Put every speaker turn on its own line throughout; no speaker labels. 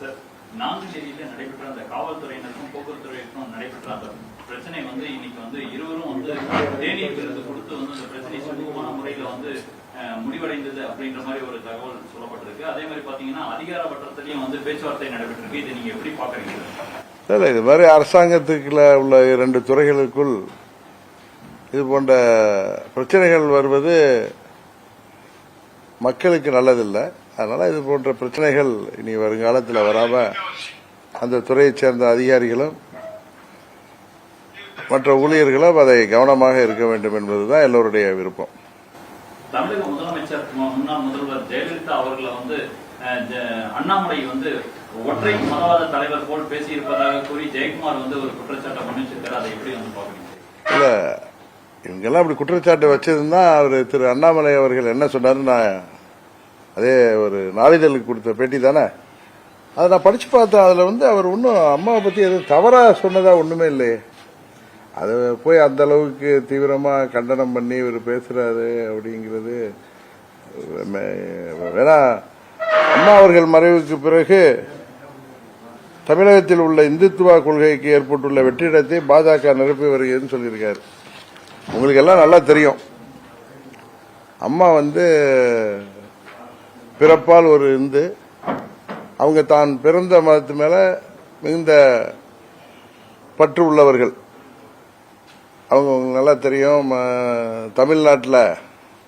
Sir நாங்குநேரியில நடைபெற்ற அந்த காவல்துறையினருக்கும் போக்குவரத்துறையினருக்கும் நடைபெற்ற அந்த பிரச்சனை வந்து இன்னைக்கு வந்து இருவரும் வந்து தேநீர் விருது கொடுத்து வந்து அந்த பிரச்சனை சுமூகமான முறையில வந்து முடிவடைந்தது அப்படின்ற மாதிரி ஒரு தகவல் சொல்லப்பட்டிருக்கு. அதே மாதிரி பாத்தீங்கன்னா அதிகார வட்டத்திலையும் வந்து பேச்சுவார்த்தை நடைபெற்றிருக்கு. இதை நீங்க எப்படி பாக்குறீங்க
இல்லை இது மாதிரி அரசாங்கத்துக்குள்ள உள்ள இரண்டு துறைகளுக்குள் இது போன்ற பிரச்சனைகள் வருவது மக்களுக்கு நல்லதில்லை. அதனால இது போன்ற பிரச்சனைகள் இனி வருங்காலத்தில் வராம அந்த துறையைச் சேர்ந்த அதிகாரிகளும் மற்ற ஊழியர்களும் அதை கவனமாக இருக்க வேண்டும் என்பதுதான் எல்லோருடைய விருப்பம்.
தமிழக முதலமைச்சர் முன்னாள் முதல்வர் ஜெயலலிதா அவர்களை வந்து அண்ணாமலை வந்து ஒற்றை மதவாத தலைவர் போல் பேசியிருப்பதாக கூறி ஜெயக்குமார் வந்து ஒரு குற்றச்சாட்டை முன்னிச்சிருக்காரு. அதை எப்படி வந்து பாக்குறீங்க
இல்ல இவங்கெல்லாம் அப்படி குற்றச்சாட்டு வச்சிருந்தா அவர் திரு அண்ணாமலை அவர்கள் என்ன சொன்னாரு நான் அதே ஒரு நாளிதழுக்கு கொடுத்த பேட்டி தானே? அதை நான் படிச்சு பார்த்தேன். அதில் வந்து அவர் ஒன்றும் அம்மாவை பற்றி எதுவும் தவறாக சொன்னதா ஒன்றுமே இல்லையே. அதை போய் அந்த அளவுக்கு தீவிரமாக கண்டனம் பண்ணி இவர் பேசுறாரு அப்படிங்கிறது வேணா அம்மா அவர்கள் மறைவுக்கு பிறகு தமிழகத்தில் உள்ள இந்துத்துவா கொள்கைக்கு ஏற்பட்டுள்ள வெற்றிடத்தை பாஜக நிரப்பி வருகிறதுன்னு சொல்லியிருக்காரு. உங்களுக்கு எல்லாம் நல்லா தெரியும். அம்மா வந்து பிறப்பால் ஒரு இந்து. அவங்க தான் பிறந்த மதத்து மேல மிகுந்த பற்று உள்ளவர்கள். அவங்க நல்லா தெரியும் ம- தமிழ்நாட்டில்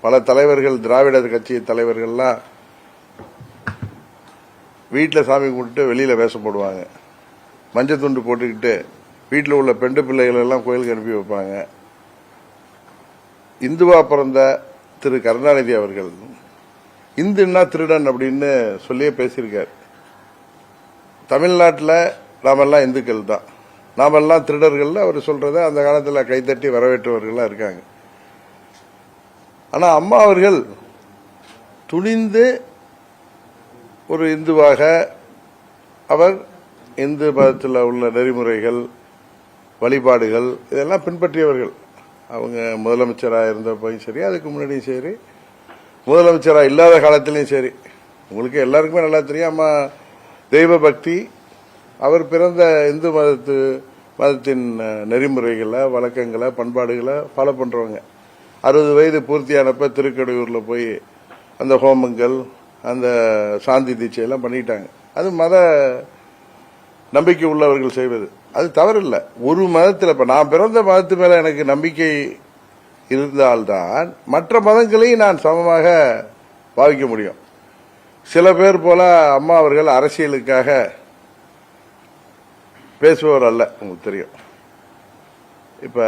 பல தலைவர்கள் திராவிடர் கட்சி தலைவர்கள்லாம் வீட்டில் சாமி கும்பிட்டு வெளியில் வேஷம் போடுவாங்க. மஞ்சள் துண்டு போட்டுக்கிட்டு வீட்டில் உள்ள பெண்டு பிள்ளைகள் எல்லாம் கோயிலுக்கு அனுப்பி வைப்பாங்க. இந்துவா பிறந்த திரு கருணாநிதி அவர்கள் இந்துன்னா திருடன் அப்படின்னு சொல்லியே பேசியிருக்கார். தமிழ்நாட்டில் நாமெல்லாம் இந்துக்கள் தான். நாமெல்லாம் திருடர்கள் அவர் சொல்றத அந்த காலத்தில் கைத்தட்டி வரவேற்றவர்களாக இருக்காங்க. ஆனால் அம்மா அவர்கள் துணிந்து ஒரு இந்துவாக அவர் இந்து மதத்தில் உள்ள நெறிமுறைகள் வழிபாடுகள் இதெல்லாம் பின்பற்றியவர்கள். அவங்க முதலமைச்சராக இருந்தப்பையும் சரி அதுக்கு முன்னாடியும் சரி முதலமைச்சராக இல்லாத காலத்திலையும் சரி. உங்களுக்கு எல்லாருக்குமே நல்லா தெரியும். அம்மா தெய்வ பக்தி அவர் பிறந்த இந்து மதத்து மதத்தின் நெறிமுறைகளை வழக்கங்களை பண்பாடுகளை ஃபாலோ பண்ணுறவங்க அறுபது வயது பூர்த்தியானப்ப திருக்கடையூரில் போய் அந்த ஹோமங்கள் அந்த சாந்தி தீட்சையெல்லாம் பண்ணிட்டாங்க. அது மத நம்பிக்கை உள்ளவர்கள் செய்வது. அது தவறில்லை. ஒரு மதத்தில் இப்போ நான் பிறந்த மதத்து மேலே எனக்கு நம்பிக்கை இருந்தால்தான் மற்ற மதங்களையும் நான் சமமாக பாவிக்க முடியும். சில பேர் போல அம்மா அவர்கள் அரசியலுக்காக பேசுபவர் அல்ல உங்களுக்கு தெரியும். இப்ப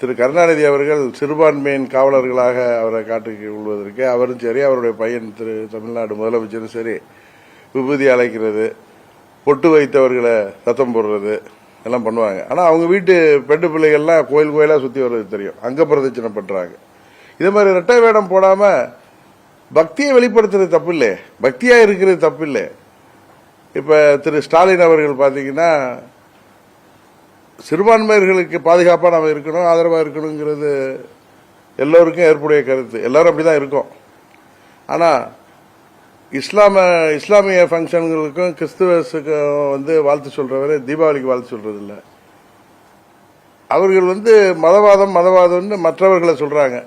திரு கருணாநிதி அவர்கள் சிறுபான்மையின் காவலர்களாக அவரை காட்டுக்கு கொள்வதற்கு அவரும் சரி அவருடைய பையன் திரு தமிழ்நாடு முதலமைச்சரும் சரி விபூதி அழைக்கிறது பொட்டு வைத்தவர்களை சத்தம் போடுறது எல்லாம் பண்ணுவாங்க. ஆனா அவங்க வீட்டு பெண்டு பிள்ளைகள்லாம் கோயில் கோயிலா சுத்தி வர்றது தெரியும். அங்க பிரதட்சணம் பண்றாங்க. இதே மாதிரி ரெட்டை வேடம் போடாம பக்தியை வெளிப்படுத்துறது தப்பு இல்லை பக்தியா இருக்கிறது தப்பு இல்லை இப்ப திரு ஸ்டாலின் அவர்கள் பாத்தீங்கன்னா சிறுபான்மையர்களுக்கு பாதுகாப்பா நம்ம இருக்கணும் ஆதரவா இருக்கணுங்கிறது எல்லோருக்கும் ஏற்புடைய கருத்து. எல்லாரும் அப்படிதான் இருக்கோம். ஆனா இஸ்லாம இஸ்லாமிய ஃபங்க்ஷன்களுக்கும் கிறிஸ்துவஸுக்கும் வந்து வாழ்த்து சொல்றவரை தீபாவளிக்கு வாழ்த்து சொல்கிறது இல்லை அவர்கள் வந்து மதவாதம் மதவாதம்னு மற்றவர்களை சொல்கிறாங்க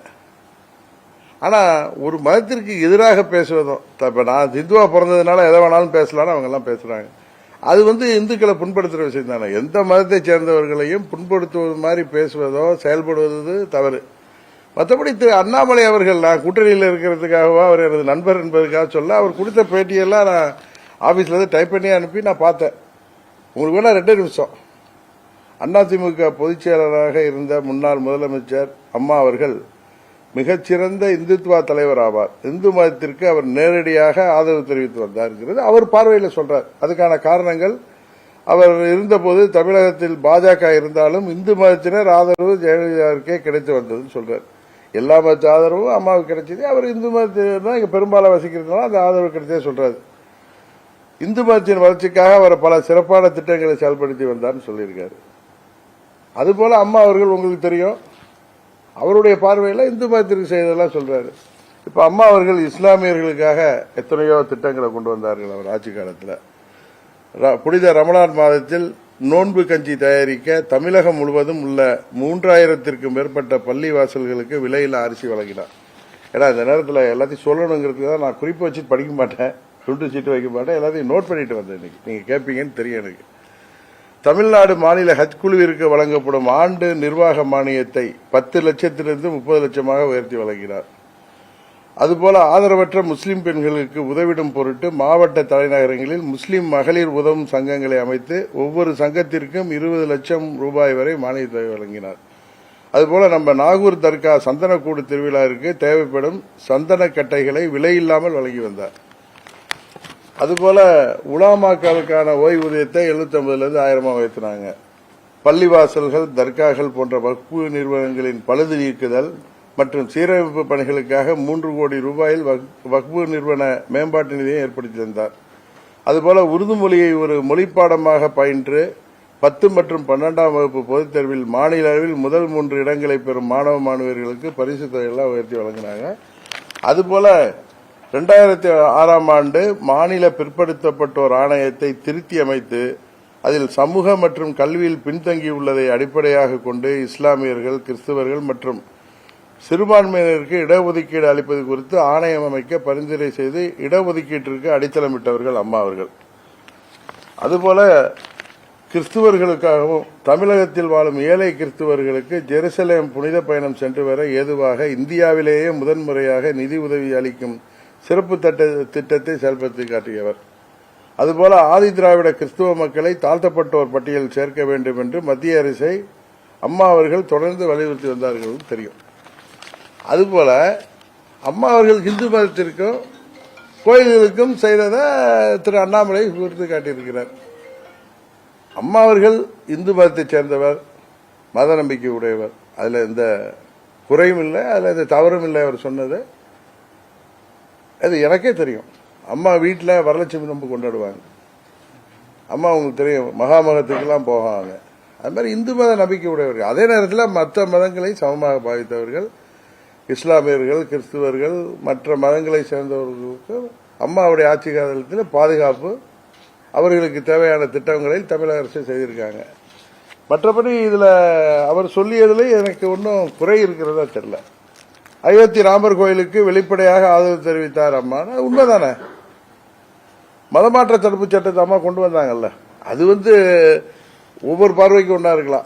ஆனால் ஒரு மதத்திற்கு எதிராக பேசுவதும் த- நான் இந்துவா பிறந்ததுனால எதை வேணாலும் பேசலான்னு அவங்கெல்லாம் பேசுகிறாங்க அது வந்து இந்துக்களை புண்படுத்துகிற விஷயம் தானே. எந்த மதத்தை சேர்ந்தவர்களையும் புண்படுத்துவது மாதிரி பேசுவதோ செயல்படுவது தவறு. மற்றபடி திரு அண்ணாமலை அவர்கள் நான் கூட்டணியில் இருக்கிறதுக்காகவா அவர் எனது நண்பர் என்பதுக்காக சொல்ல அவர் கொடுத்த பேட்டியெல்லாம் நான் ஆஃபீஸில் இருந்து டைப் பண்ணி அனுப்பி நான் பார்த்தேன். உங்களுக்கு வேணால் ரெண்டே நிமிஷம். அதிமுக பொதுச் பொதுச்செயலராக இருந்த முன்னாள் முதலமைச்சர் அம்மா அவர்கள் மிகச்சிறந்த இந்துத்துவா தலைவர் ஆவார். இந்து மதத்திற்கு அவர் நேரடியாக ஆதரவு தெரிவித்து வந்தார்ங்கிறது அவர் பார்வையில் சொல்றார். அதுக்கான காரணங்கள் அவர் இருந்தபோது தமிழகத்தில் பாஜக இருந்தாலும் இந்து மதத்தினர் ஆதரவு ஜெயலலிதாவுக்கே கிடைத்து வந்ததுன்னு சொல்றார். எல்லா மத ஆதரவும் அம்மாவுக்கு கிடைச்சது. அவர் இந்து மதத்தினர் தான் இங்க பெரும்பாலும் வசிக்கிறதுனால அந்த ஆதரவு கிடைச்சதே சொல்றாரு. இந்து மதத்தின் வளர்ச்சிக்காக அவர் பல சிறப்பான திட்டங்களை செயல்படுத்தி வந்தார்னு சொல்லியிருக்காரு. அதுபோல அம்மா அவர்கள் உங்களுக்கு தெரியும். அவருடைய பார்வையில் இந்து மதத்திற்கு செய்ததெல்லாம் சொல்றாரு. இப்ப அம்மா அவர்கள் இஸ்லாமியர்களுக்காக எத்தனையோ திட்டங்களை கொண்டு வந்தார்கள் அவர் ஆட்சி காலத்தில். புனித ரமணான் மாதத்தில் நோன்பு கஞ்சி தயாரிக்க தமிழகம் முழுவதும் உள்ள மூன்றாயிரத்திற்கும் மேற்பட்ட பள்ளி வாசல்களுக்கு விலையில்லா அரிசி வழங்கினார். ஏன்னா இந்த நேரத்தில் எல்லாத்தையும் சொல்லணுங்கிறதுக்கு தான் நான் குறிப்பு வச்சு படிக்க மாட்டேன். சுண்டு சீட்டு வைக்க மாட்டேன். எல்லாத்தையும் நோட் பண்ணிட்டு வந்தேன் இன்னைக்கு. நீங்கள் கேட்பீங்கன்னு தெரியும் எனக்கு. தமிழ்நாடு மாநில ஹஜ் குழுவிற்கு வழங்கப்படும் ஆண்டு நிர்வாக மானியத்தை பத்து லட்சத்திலிருந்து முப்பது லட்சமாக உயர்த்தி வழங்கினார். அதுபோல ஆதரவற்ற முஸ்லிம் பெண்களுக்கு உதவிடும் பொருட்டு மாவட்ட தலைநகரங்களில் முஸ்லிம் மகளிர் உதவும் சங்கங்களை அமைத்து ஒவ்வொரு சங்கத்திற்கும் இருபது லட்சம் ரூபாய் வரை மானியத்தை வழங்கினார். அதுபோல நம்ம நாகூர் தர்கா சந்தனக்கூடு திருவிழாவிற்கு தேவைப்படும் சந்தன கட்டைகளை விலையில்லாமல் வழங்கி வந்தார். அதுபோல உலாமாக்களுக்கான ஓய்வூதியத்தை 750 ஆயிரமா உயர்த்தினாங்க. பள்ளிவாசல்கள் தர்காக்கள் போன்ற வகுப்பு நிறுவனங்களின் பழுது நீக்குதல் மற்றும் சீரமைப்பு பணிகளுக்காக மூன்று கோடி ரூபாயில் வக்- வக்பு நிறுவன மேம்பாட்டு நிதியை ஏற்படுத்தி தந்தார் அதுபோல உருது மொழியை ஒரு மொழிப்பாடமாக பயின்று பத்து மற்றும் பன்னெண்டாம் வகுப்பு பொதுத் தேர்வில் மாநில அளவில் முதல் மூன்று இடங்களை பெறும் மாணவ மாணவியர்களுக்கு பரிசு தொகையெல்லாம் உயர்த்தி வழங்கினாங்க. அதுபோல ரெண்டாயிரத்தி ஆறாம் ஆண்டு மாநில பிற்படுத்தப்பட்டோர் ஆணையத்தை திருத்தி அமைத்து அதில் சமூக மற்றும் கல்வியில் பின்தங்கியுள்ளதை அடிப்படையாக கொண்டு இஸ்லாமியர்கள் கிறிஸ்தவர்கள் மற்றும் சிறுபான்மையினருக்கு இடஒதுக்கீடு அளிப்பது குறித்து ஆணையம் அமைக்க பரிந்துரை செய்து இடஒதுக்கீட்டிற்கு அடித்தளமிட்டவர்கள் அம்மா அவர்கள். அதுபோல கிறிஸ்துவர்களுக்காகவும் தமிழகத்தில் வாழும் ஏழை கிறிஸ்துவர்களுக்கு ஜெருசலேம் புனித பயணம் சென்று வர ஏதுவாக இந்தியாவிலேயே முதன்முறையாக நிதி உதவி அளிக்கும் சிறப்பு தட்ட- திட்டத்தை செயல்படுத்தி காட்டியவர். அதுபோல ஆதி திராவிட கிறிஸ்துவ மக்களை தாழ்த்தப்பட்டோர் பட்டியலில் சேர்க்க வேண்டும் என்று மத்திய அரசை அம்மா அவர்கள் தொடர்ந்து வலியுறுத்தி வந்தார்கள் தெரியும். அதுபோல அம்மா அவர்கள் இந்து மதத்திற்கும் கோயில்களுக்கும் செய்ததை திரு அண்ணாமலை குறித்து காட்டியிருக்கிறார் அம்மா அவர்கள் இந்து மதத்தைச் சேர்ந்தவர் மத நம்பிக்கை உடையவர். அதில் எந்த குறையும் இல்லை அதில் எந்த தவறும் இல்லை அவர் சொன்னது. அது எனக்கே தெரியும். அம்மா வீட்டில் வரலட்சுமி நோன்பு கொண்டாடுவாங்க. அம்மா அவங்களுக்கு தெரியும் மகாமகத்துக்கெல்லாம் போவாங்க அது மாதிரி இந்து மத நம்பிக்கை உடையவர்கள். அதே நேரத்தில் மற்ற மதங்களை சமமாக பாவித்தவர்கள் இஸ்லாமியர்கள் கிறிஸ்துவர்கள் மற்ற மதங்களை சேர்ந்தவர்களுக்கு அம்மாவுடைய ஆட்சி காலத்தில் பாதுகாப்பு அவர்களுக்கு தேவையான திட்டங்களை தமிழக அரசு செய்திருக்காங்க. மற்றபடி இதில் அவர் சொல்லியதில் எனக்கு ஒன்றும் குறை இருக்கிறதா தெரில அயோத்தி ராமர் கோயிலுக்கு வெளிப்படையாக ஆதரவு தெரிவித்தார் அம்மா. உண்மைதானே? மதமாற்ற தடுப்பு சட்டத்தை அம்மா கொண்டு வந்தாங்கல்ல. அது வந்து ஒவ்வொரு பார்வைக்கு ஒன்றா இருக்கலாம்.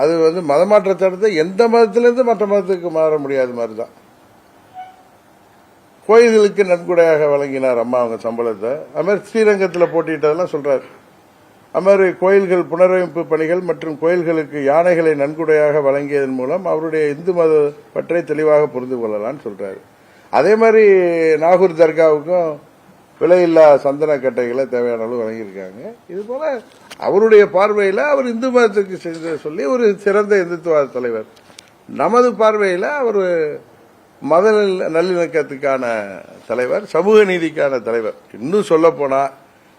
அது வந்து மதமாற்ற சட்டத்தை எந்த மதத்திலிருந்து மற்ற மதத்துக்கு மாற முடியாத மாதிரி தான் கோயில்களுக்கு நன்கொடையாக வழங்கினார் அம்மா அவங்க சம்பளத்தை. அது மாதிரி ஸ்ரீரங்கத்தில் போட்டிட்டதெல்லாம் சொல்றாரு. அது மாதிரி கோயில்கள் புனரமைப்பு பணிகள் மற்றும் கோயில்களுக்கு யானைகளை நன்கொடையாக வழங்கியதன் மூலம் அவருடைய இந்து மத பற்றை தெளிவாக புரிந்து கொள்ளலாம்னு சொல்றாரு. அதே மாதிரி நாகூர் தர்காவுக்கும் விலையில்லா சந்தன கட்டைகளை தேவையான அளவு வழங்கியிருக்காங்க. இது போல அவருடைய பார்வையில் அவர் இந்து மதத்துக்கு செஞ்ச சொல்லி ஒரு சிறந்த இந்துத்துவ தலைவர். நமது பார்வையில் அவர் மத நல்லிணக்கத்துக்கான தலைவர் சமூக நீதிக்கான தலைவர். இன்னும் சொல்ல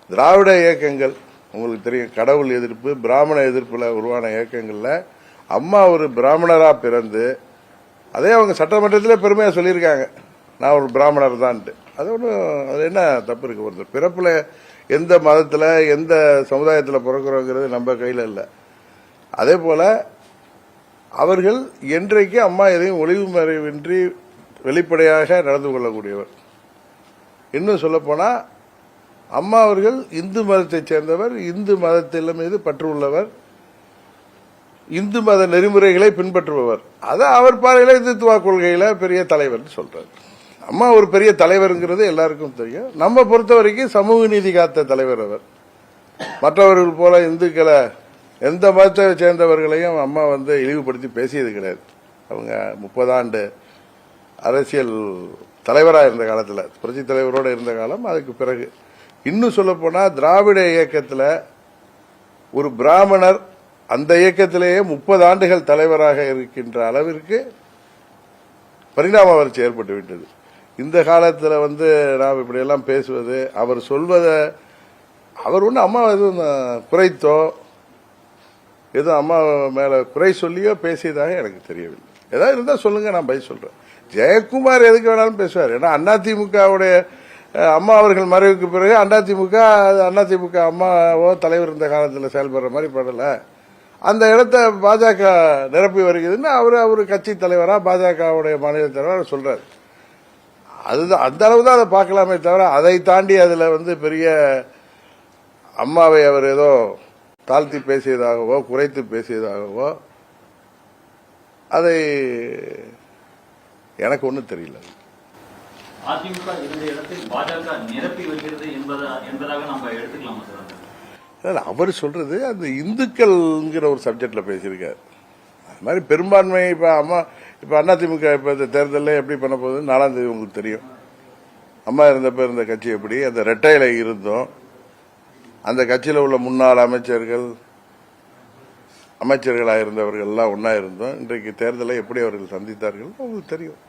திராவிட இயக்கங்கள் உங்களுக்கு தெரியும் கடவுள் எதிர்ப்பு பிராமண எதிர்ப்பில் உருவான இயக்கங்களில் அம்மா ஒரு பிராமணராக பிறந்து அதே அவங்க சட்டமன்றத்தில் பெருமையாக சொல்லியிருக்காங்க. நான் ஒரு பிராமணர் தான்ட்டு அது ஒன்றும் அது என்ன தப்பு இருக்கு ஒருத்தர் பிறப்பில் எந்த மதத்தில் எந்த சமுதாயத்தில் பிறக்கிறோங்கிறது நம்ம கையில் இல்லை. அதே போல் அவர்கள் என்றைக்கு அம்மா எதையும் ஒளிவு மறைவின்றி வெளிப்படையாக நடந்து கொள்ளக்கூடியவர். இன்னும் சொல்லப்போனால் அம்மா அவர்கள் இந்து மதத்தைச் சேர்ந்தவர் இந்து மதத்தில் மீது பற்று உள்ளவர் இந்து மத நெறிமுறைகளை பின்பற்றுபவர். அதை அவர் பாறையில் இந்துத்துவ கொள்கையில் பெரிய தலைவர் சொல்றாரு. அம்மா ஒரு பெரிய தலைவருங்கிறது எல்லாருக்கும் தெரியும். நம்ம பொறுத்த வரைக்கும் சமூக நீதி காத்த தலைவர் அவர். மற்றவர்கள் போல இந்துக்களை எந்த மதத்தை சேர்ந்தவர்களையும் அம்மா வந்து இழிவுபடுத்தி பேசியது கிடையாது. அவங்க முப்பதாண்டு அரசியல் தலைவராக இருந்த காலத்தில் புரட்சி தலைவரோடு இருந்த காலம் அதுக்கு பிறகு. இன்னும் சொல்லப்போனால் திராவிட இயக்கத்தில் ஒரு பிராமணர் அந்த இயக்கத்திலேயே முப்பது ஆண்டுகள் தலைவராக இருக்கின்ற அளவிற்கு பரிணாம வளர்ச்சி ஏற்பட்டு விட்டது. இந்த காலத்தில் வந்து நாம் இப்படியெல்லாம் பேசுவது அவர் சொல்வதை அவர் ஒன்றும் அம்மா எதுவும் குறைத்தோ எதுவும் அம்மா மேலே குறை சொல்லியோ பேசியதாக எனக்கு தெரியவில்லை. ஏதாவது இருந்தால் சொல்லுங்க நான் பதில் சொல்கிறேன் ஜெயக்குமார் எதுக்கு வேணாலும் பேசுவார். ஏன்னா அதிமுகவுடைய அம்மா அவர்கள் மறைவுக்கு பிறகு அதிமுக அதிமுக அம்மாவோ தலைவர் இருந்த காலத்தில் செயல்படுற மாதிரி படலை. அந்த இடத்த பாஜக நிரப்பி வருகிறதுன்னு அவர் அவர் கட்சி தலைவராக பாஜகவுடைய மாநில தலைவர் சொல்கிறார் அதுதான் அந்த அளவு தான் அதை பார்க்கலாமே தவிர அதை தாண்டி அதுல வந்து பெரிய அம்மாவை அவர் ஏதோ தாழ்த்தி பேசியதாகவோ குறைத்து பேசியதாகவோ அதை எனக்கு ஒன்றும் தெரியல.
அதிமுக இருந்த இடத்தில் பாஜக நிரப்பி வருகிறது என்பதா என்பதாக நம்ம எடுத்துக்கலாமா சார்?
இல்ல, அவர் சொல்றது அந்த இந்துக்கள்ங்கிற ஒரு சப்ஜெக்ட்ல பேசியிருக்காரு. அது மாதிரி பெரும்பான்மை இப்ப அம்மா இப்போ அதிமுக இப்போ இந்த தேர்தலில் எப்படி பண்ண போகுது நாலாம் தேதி உங்களுக்கு தெரியும். அம்மா இருந்தப்ப இருந்த கட்சி எப்படி? அந்த ரெட்டையில இருந்தோம். அந்த கட்சியில் உள்ள முன்னாள் அமைச்சர்கள் அமைச்சர்களாக இருந்தவர்கள் எல்லாம் ஒன்றா இருந்தோம். இன்றைக்கு தேர்தலை எப்படி அவர்கள் சந்தித்தார்கள் உங்களுக்கு தெரியும்.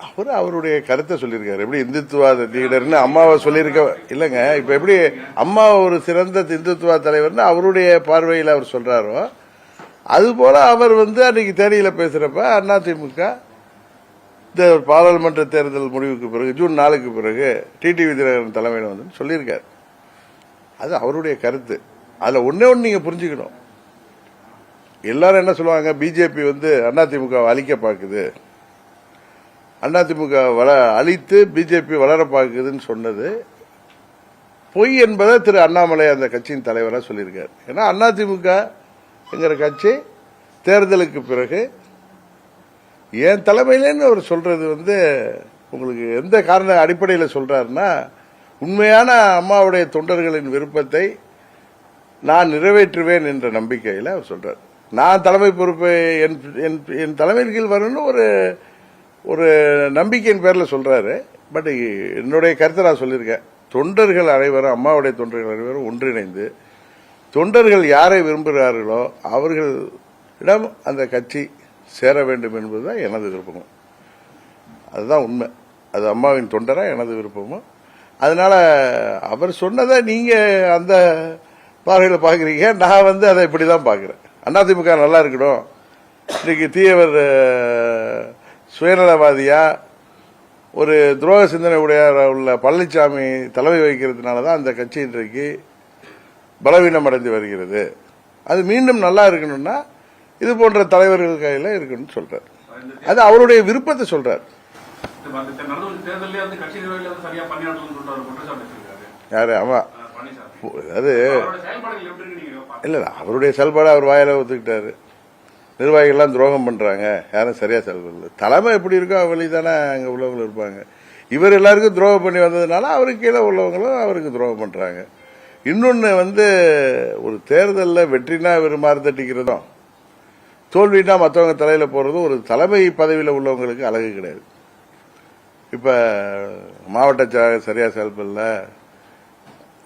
அவர் அவருடைய கருத்தை சொல்லியிருக்காரு. எப்படி இந்துத்துவாத லீடர்னு அம்மாவை சொல்லியிருக்க இல்லைங்க. இப்ப எப்படி அம்மா ஒரு சிறந்த இந்துத்துவா தலைவர்னு அவருடைய பார்வையில் அவர் சொல்றாரோ அதுபோல அவர் வந்து அன்னைக்கு தேனியில பேசுறப்ப அதிமுக இந்த பாராளுமன்ற தேர்தல் முடிவுக்கு பிறகு ஜூன் நாலுக்கு பிறகு டிடிவி தினகரன் தலைமையில் வந்து சொல்லியிருக்காரு. அது அவருடைய கருத்து. அதுல ஒன்னே ஒன்று நீங்க புரிஞ்சுக்கணும். எல்லாரும் என்ன சொல்லுவாங்க பிஜேபி வந்து அதிமுக அழிக்க பார்க்குது. அதிமுக வள அழித்து பிஜேபி வளர பார்க்குதுன்னு சொன்னது. பொய் என்பதை திரு அண்ணாமலை அந்த கட்சியின் தலைவராக சொல்லியிருக்கார். ஏன்னா அதிமுகங்கிற கட்சி தேர்தலுக்கு பிறகு என் தலைமையிலேன்னு அவர் சொல்றது வந்து உங்களுக்கு எந்த காரண அடிப்படையில் சொல்றாருன்னா உண்மையான அம்மாவுடைய தொண்டர்களின் விருப்பத்தை நான் நிறைவேற்றுவேன் என்ற நம்பிக்கையில் அவர் சொல்றார். நான் தலைமை பொறுப்பு என் என் என் தலைமையின் கீழ் வரணும்னு ஒரு ஒரு நம்பிக்கையின் பேரில் சொல்கிறாரு பட் என்னுடைய கருத்தை நான் சொல்லியிருக்கேன். தொண்டர்கள் அனைவரும் அம்மாவுடைய தொண்டர்கள் அனைவரும் ஒன்றிணைந்து தொண்டர்கள் யாரை விரும்புகிறார்களோ அவர்களிடம் அந்த கட்சி சேர வேண்டும் என்பது தான் எனது விருப்பமும். அதுதான் உண்மை. அது அம்மாவின் தொண்டராக எனது விருப்பமும். அதனால் அவர் சொன்னதை நீங்கள் அந்த பார்வையில் பார்க்குறீங்க. நான் வந்து அதை இப்படி தான் பார்க்குறேன். அதிமுக நல்லா இருக்கணும். இன்னைக்கு தீயவர் அஹ், சுயநலவாதியா ஒரு துரோக சிந்தனை உடையார் உள்ள பழனிசாமி தலைமை வகிக்கிறதுனால தான் அந்த கட்சி இன்றைக்கு பலவீனம் அடைந்து வருகிறது. அது மீண்டும் நல்லா இருக்கணும்னா இது போன்ற தலைவர்கள் கையில் இருக்கணும்னு சொல்றார். அது அவருடைய விருப்பத்தை சொல்றார். யாரு? ஆமா
அஹ் பழனிசாமி
அது
அவரோட செயல்பாடுகள் எப்படி இருக்கு நீங்க பாக்குறீங்க?
இல்ல இல்ல, அவருடைய செயல்பாடு அவர் வாயில ஒத்துக்கிட்டாரு. நிர்வாகிகள்லாம் துரோகம் பண்றாங்க. யாரும் சரியா செயல்படல. தலைமை எப்படி இருக்கோ வழி தானே அங்க உள்ளவங்க இருப்பாங்க. இவர் எல்லாருக்கும் துரோகம் பண்ணி வந்ததுனால அவருக்கு கீழே உள்ளவங்களும் அவருக்கு துரோகம் பண்றாங்க. இன்னொன்னு வந்து ஒரு தேர்தலில் வெற்றினா இவர் மாறு தட்டிக்கிறதும் தோல்வினா மற்றவங்க தலையில போறதும் ஒரு தலைமை பதவியில் உள்ளவங்களுக்கு அழகு கிடையாது. இப்ப மாவட்ட செயலாளர் சரியா செயல்படல.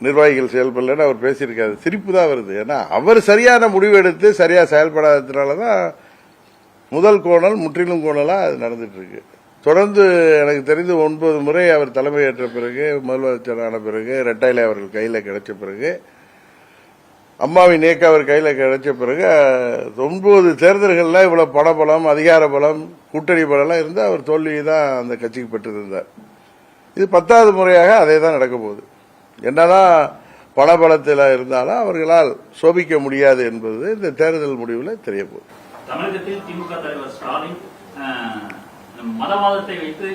நிர்வாகிகள் செயல்படலன்னு அவர் பேசியிருக்காரு. சிரிப்பு தான் வருது. ஏன்னா அவர் சரியான முடிவு எடுத்து சரியாக செயல்படாததுனால தான் முதல் கோணல் முற்றிலும் கோணலாக அது நடந்துட்டு இருக்கு தொடர்ந்து எனக்கு தெரிந்து ஒன்பது முறை அவர் தலைமையேற்ற பிறகு முதலமைச்சரான பிறகு ரெட்டையில அவர்கள் கையில் கிடைச்ச பிறகு அம்மாவின் இயக்க அவர் கையில் கிடைச்ச பிறகு ஒன்பது தேர்தல்களில் இவ்வளோ பணபலம் அதிகார பலம் கூட்டணி பலம்லாம் இருந்து அவர் தோல்வியை தான் அந்த கட்சிக்கு பெற்றிருந்தார். இது பத்தாவது முறையாக அதே தான் நடக்க போகுது. என்னதான் பணபலத்தில் இருந்தாலும் அவர்களால் சோபிக்க முடியாது என்பது இந்த தேர்தல் முடிவில் தெரிய போகுது.
தமிழகத்தில் திமுக தலைவர் ஸ்டாலின் மதவாதத்தை வைத்து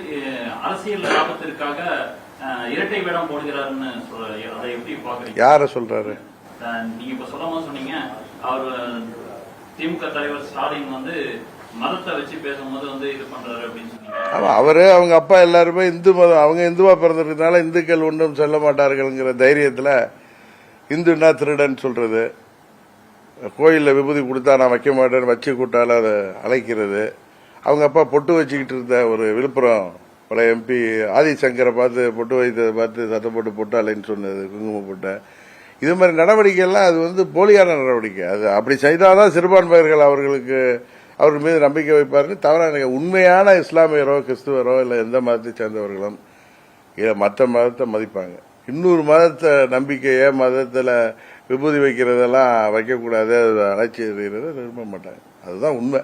அரசியல் லாபத்திற்காக இரட்டை வேடம் அதை எப்படி பாக்குறீங்க
யாரை சொல்றாரு?
நீங்க இப்ப சொல்லும் சொன்னீங்க அவர் திமுக தலைவர் ஸ்டாலின் வந்து மதத்தை வச்சு பேசும்போது வந்து இது பண்றாரு அப்படின்னு சொன்னீங்க.
அவரு அவங்க அப்பா எல்லாருமே இந்து மதம் அவங்க இந்துவா பிறந்திருக்கனால இந்துக்கள் ஒன்றும் சொல்ல மாட்டார்கள்ங்கிற தைரியத்துல இந்துன்னா திருடன் சொல்றது. கோயிலில் விபூதி கொடுத்தா நான் வைக்க மாட்டேன்னு வச்சு கூட்டால அதை அழைக்கிறது. அவங்க அப்பா பொட்டு வச்சுக்கிட்டு இருந்த ஒரு விழுப்புரம் பழைய எம்பி ஆதிசங்கரை பார்த்து பொட்டு வைத்ததை பார்த்து சத்தம் போட்டு பொட்டு அலைன்னு சொன்னது குங்குமம் பொட்டை. இது மாதிரி நடவடிக்கைலாம் அது வந்து போலியான நடவடிக்கை. அது அப்படி செய்தாதான் சிறுபான்மையர்கள் அவர்களுக்கு அவர் மீது நம்பிக்கை வைப்பாருன்னு தவறான உண்மையான இஸ்லாமியரோ கிறிஸ்துவரோ இல்லை எந்த மதத்தை சேர்ந்தவர்களும் இதை மற்ற மதத்தை மதிப்பாங்க. இன்னொரு மதத்தை நம்பிக்கையை மதத்தில் விபூதி வைக்கிறதெல்லாம் வைக்கக்கூடாது அதை அழைச்சி எறிகிறத விரும்ப மாட்டாங்க. அதுதான் உண்மை.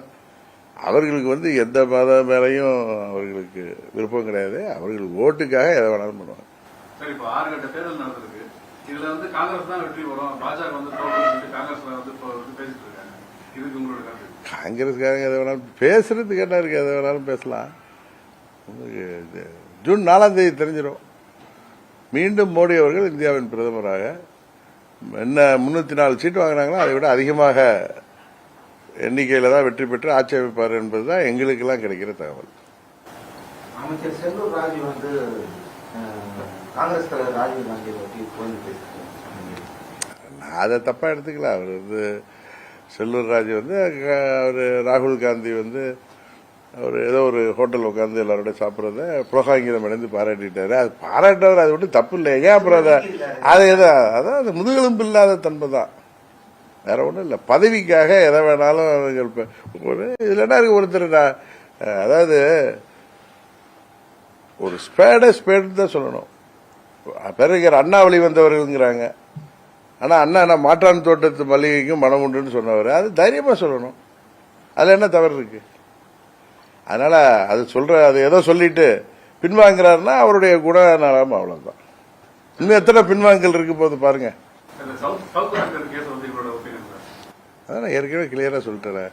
அவர்களுக்கு வந்து எந்த மத மேலையும் அவர்களுக்கு விருப்பம் கிடையாது. அவர்கள் ஓட்டுக்காக எதை வேணாலும் பண்ணுவாங்க.
சரி இப்போ ஆறு கட்ட தேர்தல் நடந்திருக்கு. இதுல வந்து காங்கிரஸ் தான் வெற்றி வரும் பாஜக வந்து வந்து பேசிட்டு இருக்காங்க. இதுக்கு உங்களோட கருத்து?
காங்கிரஸ்காரங்க எதை வேணாலும் பேசுறதுக்கு என்ன இருக்கு? எதை வேணாலும் பேசலாம். உங்களுக்கு ஜூன் நாலாம் தேதி தெரிஞ்சிடும் மீண்டும் மோடி அவர்கள் இந்தியாவின் பிரதமராக என்ன முன்னூத்தி நாலு சீட்டு வாங்கினாங்களோ அதை விட அதிகமாக எண்ணிக்கையில தான் வெற்றி பெற்று ஆட்சி அமைப்பார் என்பதுதான் எங்களுக்கெல்லாம் கிடைக்கிற தகவல்.
அமைச்சர் செல்லூர் ராஜு வந்து காங்கிரஸ் தலைவர் ராஜீவ் காந்தியை பற்றி
நான் அதை தப்பா எடுத்துக்கல. அவர் வந்து செல்லூர் ராஜு வந்து அவர் ராகுல் காந்தி வந்து அவர் ஏதோ ஒரு ஹோட்டலில் உட்காந்து எல்லாரோட சாப்பிட்றத புலகாங்கிதம் அடைந்து பாராட்டிட்டாரு. அது பாராட்டவர் அது ஒன்றும் தப்பு இல்லை. ஏன் அப்புறம் அதை அது எதோ அதான் அது முதுகெலும்பு இல்லாத தன்மை தான். வேற ஒன்றும் இல்லை. பதவிக்காக எதை வேணாலும் ஒரு இதுலன்னா என்ன இருக்கு ஒருத்தர் நான், அதாவது ஒரு ஸ்பேடை ஸ்பேடு தான் சொல்லணும். பிறகு அண்ணாவளி வந்தவர்கள்ங்கிறாங்க. ஆனா அண்ணா நான் மாற்றான் தோட்டத்து மல்லிகைக்கும் மனம் உண்டுன்னு சொன்னவர். அது தைரியமா சொல்லணும். அதுல என்ன தவறு இருக்கு? அதனால அது சொல்ற அது ஏதோ சொல்லிட்டு பின்வாங்குறாருன்னா அவருடைய குணநலம் அவ்வளவுதான். இன்னும் எத்தனை பின்வாங்கல் இருக்கு போது பாருங்க. அதான் ஏற்கனவே கிளியரா சொல்லிட்டேன்.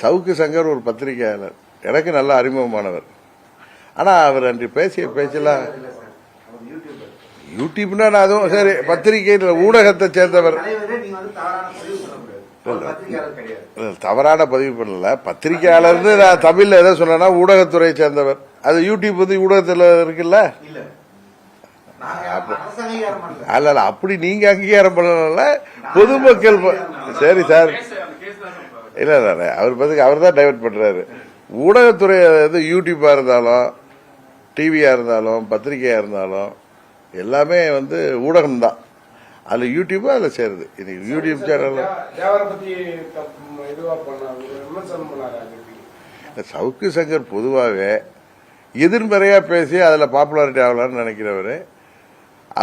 சவுக்கு சங்கர் ஒரு பத்திரிகையாளர். எனக்கு நல்ல அறிமுகமானவர். ஆனா அவர் அன்று பேசிய பேச்செல்லாம்
இல்ல சார் அவர் யூடியூபர்
யூடியூப்னா நான் அதுவும் சரி பத்திரிகை ஊடகத்தை சேர்ந்தவர்.
தவறான பதிவு
பண்ணல. பத்திரிகையாளர்னு நான் தமிழ்ல எதை சொன்னேன்னா ஊடகத்துறையை சேர்ந்தவர். அது யூடியூப் வந்து ஊடகத்துல இருக்குல்ல? அல்ல அப்படி நீங்க அங்கீகாரம் பண்ணல பொதுமக்கள் சரி சார். இல்ல இல்ல. அவர் பத்தி அவர் தான் டைவர்ட் பண்றாரு. ஊடகத்துறை யூடியூப்பா இருந்தாலும் டிவியா இருந்தாலும் பத்திரிகையா இருந்தாலும் எல்லாமே வந்து ஊடகம் தான் அதுல யூடியூப்பா அதுல சேருது. இது யூடியூப் சேனல்? சவுக்கு சங்கர் பொதுவாகவே எதிர்மறையா பேசி அதுல பாப்புலாரிட்டி ஆகலாம்னு நினைக்கிறவர்.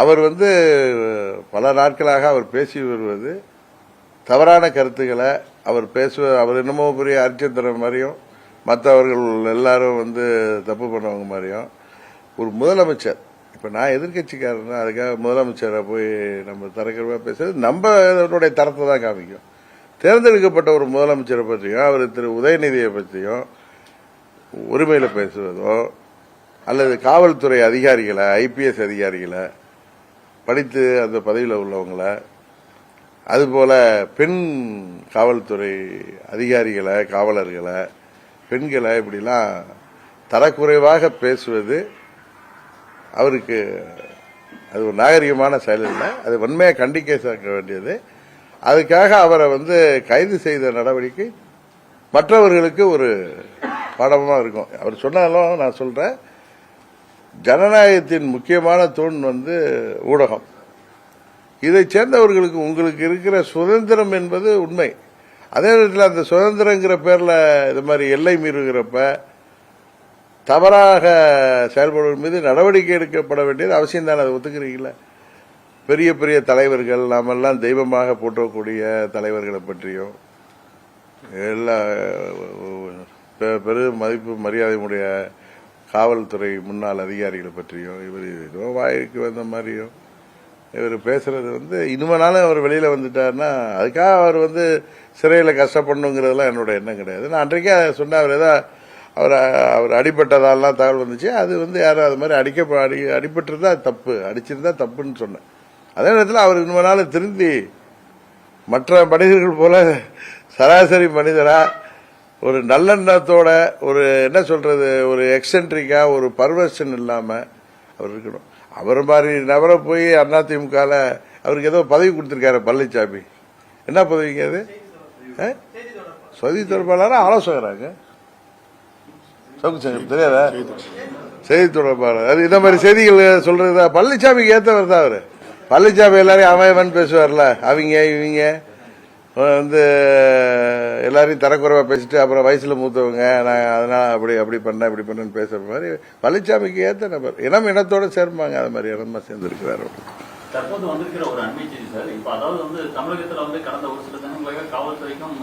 அவர் வந்து பல நாட்களாக அவர் பேசி வருவது தவறான கருத்துக்களை அவர் பேசுவ அவர் என்னமோ பெரிய அரிச்சந்திரன் மாதிரியும் மற்றவர்கள் எல்லாரும் வந்து தப்பு பண்ணவங்க மாதிரியும் ஒரு முதலமைச்சர் இப்போ நான் எதிர்க்கட்சிக்காரன் அதுக்காக முதலமைச்சராக போய் நம்ம தரக்கிறவா பேசுறது நம்ம அதனுடைய தரத்தை தான் காமிக்கும். தேர்ந்தெடுக்கப்பட்ட ஒரு முதலமைச்சரை பற்றியும் அவர் திரு உதயநிதியை பற்றியும் உரிமையில் பேசுவதோ அல்லது காவல்துறை அதிகாரிகளை ஐபிஎஸ் அதிகாரிகளை படித்து அந்த பதவியில் உள்ளவங்களை அதுபோல பெண் காவல்துறை அதிகாரிகளை காவலர்களை பெண்களை இப்படிலாம் தரக்குறைவாக பேசுவது அவருக்கு அது ஒரு நாகரிகமான செயல் இல்லை. அது வன்மையாக கண்டிக்க சேர்க்க வேண்டியது. அதுக்காக அவரை வந்து கைது செய்த நடவடிக்கை மற்றவர்களுக்கு ஒரு பாடமாக இருக்கும். அவர் சொன்னாலும் நான் சொல்கிறேன் ஜனநாயகத்தின் முக்கியமான தூண் வந்து ஊடகம். இதை சேர்ந்தவர்களுக்கு உங்களுக்கு இருக்கிற சுதந்திரம் என்பது உண்மை. அதே நேரத்தில் அந்த சுதந்திரங்கிற பேரில் இது மாதிரி எல்லை மீறுகிறப்ப தவறாக செயல்படுவதன் மீது நடவடிக்கை எடுக்கப்பட வேண்டியது அவசியம் தான் அதை ஒத்துக்கிறீங்களா? பெரிய பெரிய தலைவர்கள் நாமெல்லாம் தெய்வமாக போற்றக்கூடிய தலைவர்களை பற்றியும் எல்லா பெ- மதிப்பு மரியாதையுடைய காவல்துறை முன்னாள் அதிகாரிகளை பற்றியும் இவர் ஏதோ வாய்க்கு வந்த மாதிரியும் இவர் பேசுறது வந்து இனிமேனாலும் அவர் வெளியில் வந்துட்டாருன்னா அதுக்காக அவர் வந்து சிறையில் கஷ்டப்படணுங்கிறதுலாம் என்னோட எண்ணம் கிடையாது. நான் அன்றைக்கே சொன்னேன் அவர் ஏதாவது அவர் அவர் அடிபட்டதாலாம் தகவல் வந்துச்சு. அது வந்து யாரும் அது மாதிரி அடிக்க அடி அடிபட்டிருந்தா தப்பு. அடிச்சிருந்தா தப்புன்னு சொன்னேன். அதே நேரத்தில் அவர் இனிமேனாலும் திருந்தி மற்ற மனிதர்கள் போல சராசரி மனிதரா ஒரு நல்லெண்ணத்தோட ஒரு என்ன சொல்றது ஒரு எக்ஸென்ட்ரிக்கா ஒரு பர்வர்ஷன் இல்லாம அவர் இருக்கணும். அவர் மாதிரி நபரை போய் அதிமுகல அவருக்கு ஏதோ பதவி கொடுத்திருக்காரு பழனிசாமி என்ன பதவிங்க அது? ஆ? செய்தி தொடர்பாளர் ஆலோசகராங்க சவுக்கு தெரியாதா? செய்தி தொடர்பாளர். அது இந்த மாதிரி செய்திகள் சொல்றது? பழனிசாமிக்கு ஏத்தவர் தான் அவரு. பழனிசாமி எல்லாரையும் அவன் பேசுவார்ல. அவங்க இவங்க. வந்து எல்லாரையும் தரக்குறைவா பேசிட்டு அப்புறம் வயசுல மூத்தவங்க. நான் அதனால அப்படி அப்படி பண்ண இப்படி பண்ணேன்னு பேசுற மாதிரி பழனிசாமிக்கு ஏத்த நபர். இனம் இனத்தோட சேர்ப்பாங்க. அது மாதிரி இனமா சேர்ந்திருக்கிறாரு.
தற்போது வந்திருக்கிற ஒரு அண்மை செய்தி சார். இப்ப அதாவது வந்து தமிழகத்துல வந்து கடந்த ஒரு சில தினங்களாக காவல்துறைக்கும்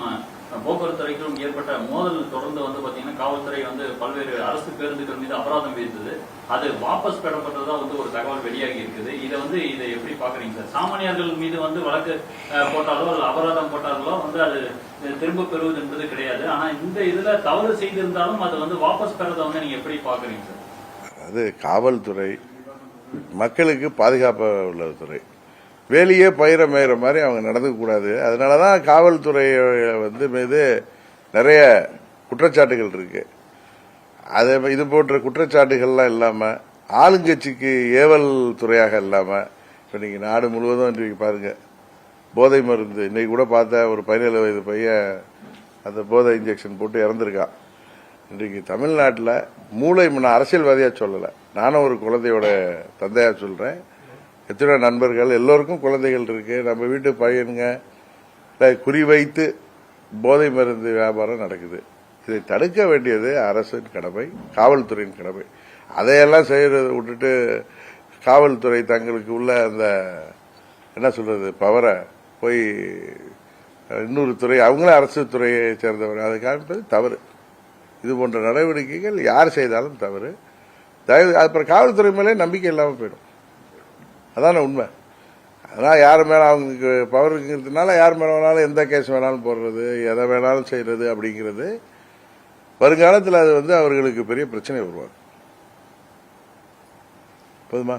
போக்குவரத்து துறைக்கும் ஏற்பட்ட மோதல் தொடர்ந்து வந்து பாத்தீங்கன்னா காவல்துறை வந்து பல்வேறு அரசு பேருந்துகள் மீது அபராதம் விதித்தது. அது வாபஸ் பெறப்பட்டதா வந்து ஒரு தகவல் வெளியாகி இருக்குது. இதை வந்து இதை எப்படி பாக்குறீங்க சார்? சாமானியர்கள் மீது வந்து வழக்கு போட்டாலோ அல்ல அபராதம் போட்டாலோ வந்து அது திரும்ப பெறுவது என்பது கிடையாது. ஆனா இந்த இதுல தவறு செய்திருந்தாலும் அது வந்து வாபஸ் பெறதை வந்து நீங்க எப்படி பாக்குறீங்க சார்?
அது காவல்துறை மக்களுக்கு பாதுகாப்பு உள்ள துறை. வேலையே பயிர மேயிற மாதிரி அவங்க நடந்துக்கக்கூடாது அதனால தான் காவல்துறை வந்து மீது நிறைய குற்றச்சாட்டுகள் இருக்கு. அது இது போன்ற குற்றச்சாட்டுகள்லாம் இல்லாமல் ஆளுங்கட்சிக்கு ஏவல் துறையாக இல்லாமல் இப்போ நீங்கள் நாடு முழுவதும் இன்றைக்கு பாருங்க. போதை மருந்து இன்னைக்கு கூட பார்த்த ஒரு பதினேழு வயது பையன் அந்த போதை இன்ஜெக்ஷன் போட்டு இறந்துருக்கான். இன்றைக்கு தமிழ்நாட்டில் மூளை நான் அரசியல்வாதியாக சொல்லலை. நானும் ஒரு குழந்தையோட தந்தையாக சொல்கிறேன் எத்தனை நண்பர்கள்? எல்லோருக்கும் குழந்தைகள் இருக்கு. நம்ம வீட்டு பையனுங்க குறிவைத்து போதை மருந்து வியாபாரம் நடக்குது. இதை தடுக்க வேண்டியது அரசின் கடமை காவல்துறையின் கடமை. அதையெல்லாம் செய்யறதை விட்டுட்டு காவல்துறை தங்களுக்கு உள்ள அந்த என்ன சொல்றது பவரை போய் இன்னொரு துறை அவங்களும் அரசு துறையை சேர்ந்தவர் அதை காமிப்பது தவறு. இது போன்ற நடவடிக்கைகள் யார் செய்தாலும் தவறு. தயவு அப்புறம் காவல்துறை மேலே நம்பிக்கை இல்லாமல் போயிடும். அதான உண்மை. அதனால் யார் மேலே அவங்களுக்கு பவர் இருக்கிறதுனால யார் மேலே வேணாலும் எந்த கேஸ் வேணாலும் போடுறது எதை வேணாலும் செய்கிறது அப்படிங்கிறது வருங்காலத்தில் அது வந்து அவர்களுக்கு பெரிய பிரச்சனை உருவாகும் போதுமா?